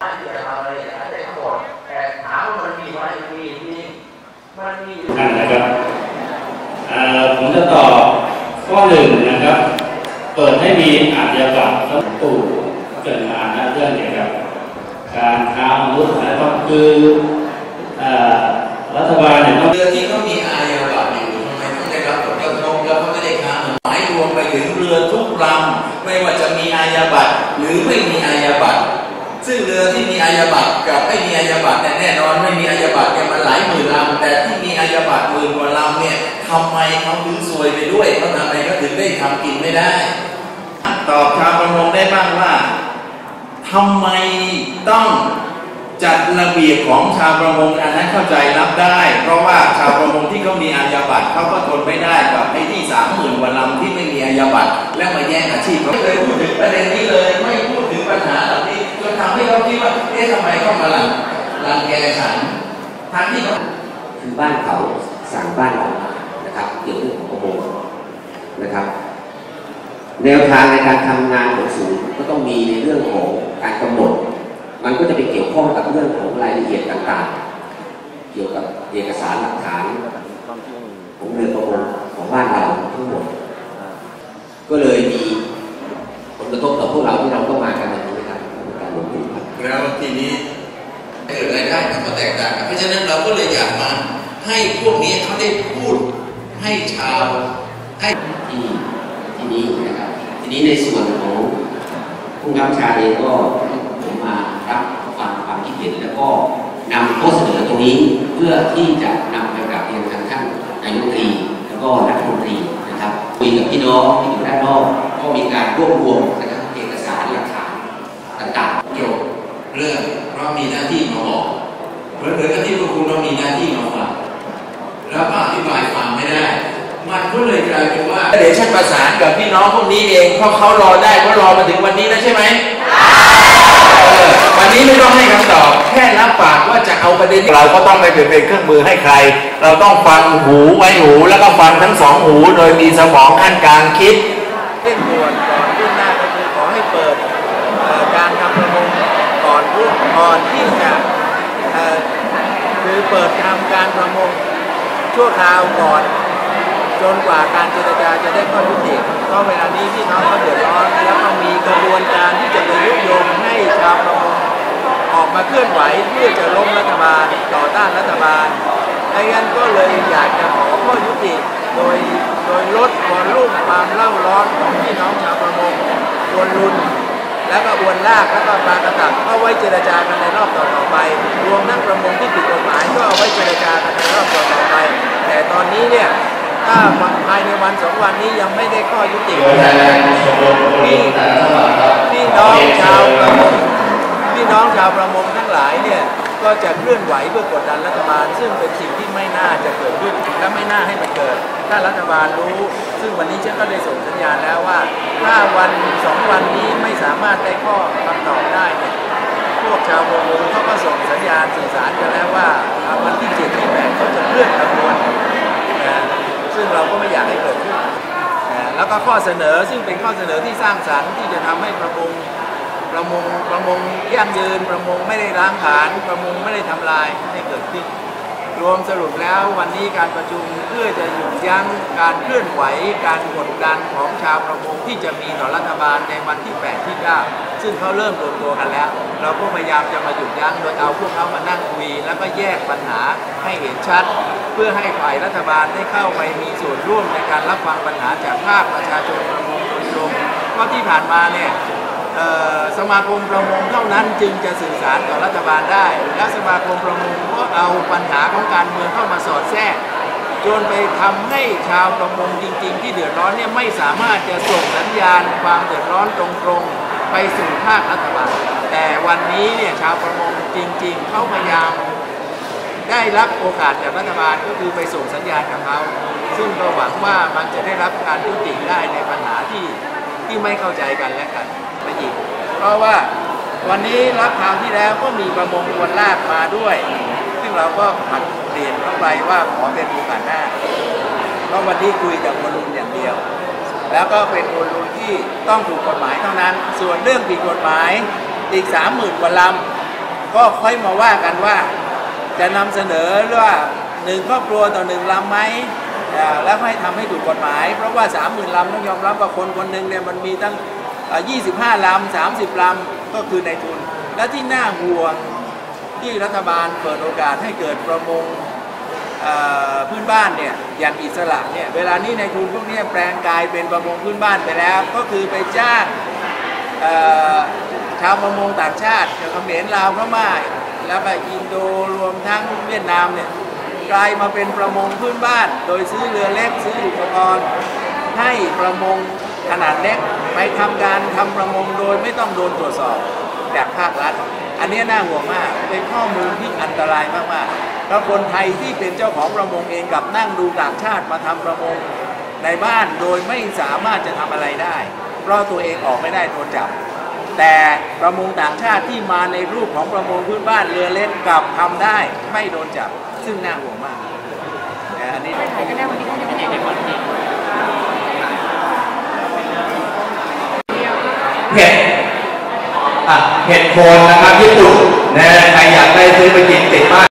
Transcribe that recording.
ที่จะทำอะไรได้ทั้งหมดแต่ถามว่ามันมีไหมมันมีจริงมันมีอยู่นั่นนะครับเอ่อผมจะตอบข้อหนึ่งนะครับ เปิดให้มีอาชญากรรมแล้วตู่เกิดมานะเรื่องเกี่ยวกับการค้ามนุษย์นะครับคือเอ่อรัฐบาลเนี่ยต้องเรือที่เขามีอาญาบัตรอยู่ทำไมต้องได้รับผลกระทบแล้วเขาไม่ได้ค้าหมายรวมไปถึงเรือทุกลำไม่ว่าจะมีอาญาบัตรหรือไม่มีอาญาบัตร ซึ่งเรือที่มีอาญาบัตกับไม่มีอาญาบัตเนี่ยแน่นอนไม่มีอาญาบัตเนี่ยมันหลายหมื่นลำแต่ที่มีอาญาบัตหมื่นกว่าลำเนี่ยทำไมเขาถึงซวยไปด้วยเขาทำไมเขาถึงได้ทำกินไม่ได้ ตอบชาวประมงได้บ้างว่าทำไมต้องจัดระเบียบของชาวประมงอันนั้นเข้าใจรับได้ เพราะว่าชาวประมงที่เขามีอาญาบัตรเขาก็ทนไม่ได้กับไอ้ที่สามหมื่นกว่าลำที่ไม่มีอาญาบัตรและมาแย่งอาชีพเขาไม่เคยพูดถึงประเด็นนี้เลย ไม่พูดถึงปัญหาเหล่านี้ ทำให้เขาคิดว่าเอ๊ะทำไมเขามาหลังรังแกฉันทั้งที่เขาคือบ้านเขาสั่งบ้านเรานะครับเกี่ยวกับเรื่องของประมงนะครับ แนวทางในการทำงานของศูนย์ก็ต้องมีในเรื่องของการกำหนด มันก็จะไปเกี่ยวข้องกับเรื่องของรายละเอียดต่างๆ เกี่ยวกับเอกสารหลักฐานของเรือประมงของบ้านเราทั้งหมด ก็เลยมี ก็เลยอยากมา ให้พวกนี้เขาได้พูดให้ชาวให้ที่ที่นี้นะครับทีนี้ในส่วนของผู้กำกับชาเองก็ผมมารับฟังความคิดเห็นแล้วก็นำข้อเสนอตรงนี้เพื่อที่จะนำไปกลับเรียนทางท่านนายกรัฐมนตรีแล้วก็รัฐมนตรีนะครับคุยกับพี่น้องที่อยู่ด้านนอกก็มีการรวบรวมนะครับเอกสารหลักฐานต่างๆจบเรื่องเพราะมีหน้าที่มาบอก เหมือนๆกับที่พวกคุณเรามีหน้าที่มาฟังแล้วก็อธิบายฟังไม่ได้ มันก็เลยกลายเป็นว่าเดี๋ยวฉันประสานกับพี่น้องพวกนี้เองเพราะเขารอได้เพราะรอมาถึงวันนี้แล้วใช่ไหมเออวันนี้ไม่ต้องให้คำตอบแค่รับปากว่าจะเอาประเด็นเราก็ต้องไม่เป็นเครื่องมือให้ใคร เราต้องฟังหูไว้หูแล้วก็ฟังทั้งสองหู โดยมีสมองขั้นกลางคิดเร่งด่วนก่อนรุ่นหน้าก็คือขอให้เปิดเอ่อการทำประมงก่อนรุ่นก่อนที่จะเอ่อคือ เปิดทำการประมงชั่วคราวก่อน จนกว่าการเจรจาจะได้ข้อยุติเพราะเวลานี้พี่น้องเขาเดือดร้อนแล้วก็มีกระบวนการที่จะไปยุยงให้ชาวประมงออกมาเคลื่อนไหวเพื่อจะล้มรัฐบาลต่อต้านรัฐบาลดังนั้นก็เลยอยากจะขอข้อยุติโดยโดยลดวอลลุ่มความเล่าร้อนของพี่น้องชาวประมงอวนรุน แล้วก็อวนลากแล้วก็ปลากระตักก็ไว้เจรจากันในรอบต่อๆไป รวมทั้งประมงที่ผิดกฎหมายก็เอาไว้เจรจากันในรอบต่อๆไป แต่ตอนนี้เนี่ยถ้าภายในวันสองวันนี้ยังไม่ได้ข้อยุติพี่พี่น้องชาวประมงพี่น้องชาวประมงทั้งหลายเนี่ย ก็จะเคลื่อนไหวเพื่อกดดันรัฐบาล ซึ่งเป็นสิ่งที่ไม่น่าจะเกิดขึ้นและไม่น่าให้มันเกิด ถ้ารัฐบาลรู้ ซึ่งวันนี้ฉันก็ได้ส่งสัญญาณแล้วว่า ถ้าวันสองวันนี้ไม่สามารถได้ข้อคำตอบได้เนี่ยพวกชาวประมงเขาก็ส่งสัญญาณสื่อสารกันแล้วว่าวันที่เจ็ดที่แปดเขาจะเคลื่อนขบวนนะซึ่งเราก็ไม่อยากให้เกิดขึ้นนะแล้วก็ข้อเสนอซึ่งเป็นข้อเสนอที่สร้างสรรค์ที่จะทำให้ประมง ประมงประมงยั่งยืนประมงไม่ได้ล้างผลาญประมงไม่ได้ทำลายให้เกิดขึ้น รวมสรุปแล้ววันนี้การประชุมเพื่อจะหยุดยั้งการเคลื่อนไหวการกดดันของชาวประมงที่จะมีต่อรัฐบาลในวันที่ 8 ที่ 9 ซึ่งเขาเริ่มรวมตัวกันแล้ว เราก็พยายามจะมาหยุดยั้งโดยเอาพวกเขามานั่งคุยแล้วก็แยกปัญหาให้เห็นชัด เพื่อให้ฝ่ายรัฐบาลได้เข้าไปมีส่วนร่วมในการรับฟังปัญหาจากภาคประชาชนประมงโดยตรงเพราะที่ผ่านมาเนี่ย สมาคมประมงเท่านั้นจึงจะสื่อสารต่อรัฐบาลได้ และสมาคมประมงก็เอาปัญหาของการเมืองเข้ามาสอดแทรกจนไปทำให้ชาวประมงจริง ๆ ที่เดือดร้อนเนี่ยไม่สามารถจะส่งสัญญาณความเดือดร้อนตรงๆไปสู่ภาครัฐบาล แต่วันนี้เนี่ยชาวประมงจริง ๆ เขาพยายามได้รับโอกาสจากรัฐบาลก็คือไปส่งสัญญาณกับเขาซึ่งก็หวังว่ามันจะได้รับการยุติได้ในปัญหาที่ที่ไม่เข้าใจกันและกัน อีก เพราะว่าวันนี้รับคราวที่แล้วก็มีประมงวนลากมาด้วย ซึ่งเราก็ผัดเปลี่ยนเข้าไปว่าขอเป็นโอกาสหน้าเพราะวันนี้คุยกับโมลูนอย่างเดียว แล้วก็เป็นโมลูนที่ต้องถูกกฎหมายเท่านั้น ส่วนเรื่องผิดกฎหมายอีกสามหมื่นกว่าลำก็ค่อยมาว่ากันว่า จะนำเสนอว่าหนึ่งครอบครัวต่อหนึ่งลำไหมแล้วให้ทำให้ถูกกฎหมาย เพราะว่า30,000ลำต้องยอมรับว่าคนคนหนึ่งเนี่ยมันมีตั้ง 25 ลำ 30 ลำ ก็คือในทุน และที่น่าห่วงที่รัฐบาลเปิดโอกาสให้เกิดประมงพื้นบ้านเนี่ยอย่างอิสระเนี่ยเวลานี้ในทุนพวกนี้แปลงกายเป็นประมงพื้นบ้านไปแล้ว ก็คือไปจ้างชาวประมงต่างชาติเขมรลาวพม่าแล้วก็อินโดรวมทั้งเวียดนามเนี่ยกลายมาเป็นประมงพื้นบ้าน โดยซื้อเรือเล็กซื้ออุปกรณ์ให้ประมง ขนาดเล็กไปทำการทำประมงโดยไม่ต้องโดนตรวจสอบจากภาครัฐ อันนี้น่าห่วงมากเป็นข้อมูลที่อันตรายมากๆแล้วคนไทยที่เป็นเจ้าของประมงเองกับนั่งดูต่างชาติมาทำประมงในบ้านโดยไม่สามารถจะทำอะไรได้ เพราะตัวเองออกไม่ได้โดนจับ แต่ประมงต่างชาติที่มาในรูปของประมงพื้นบ้านเรือเล็กกลับทำได้ไม่โดนจับ ซึ่งน่าห่วงมากนะอันนี้ เห็ดอะ เห็ดโคนนะครับญี่ปุ่นนะใครอยากได้ซื้อไปกินติดบ้าน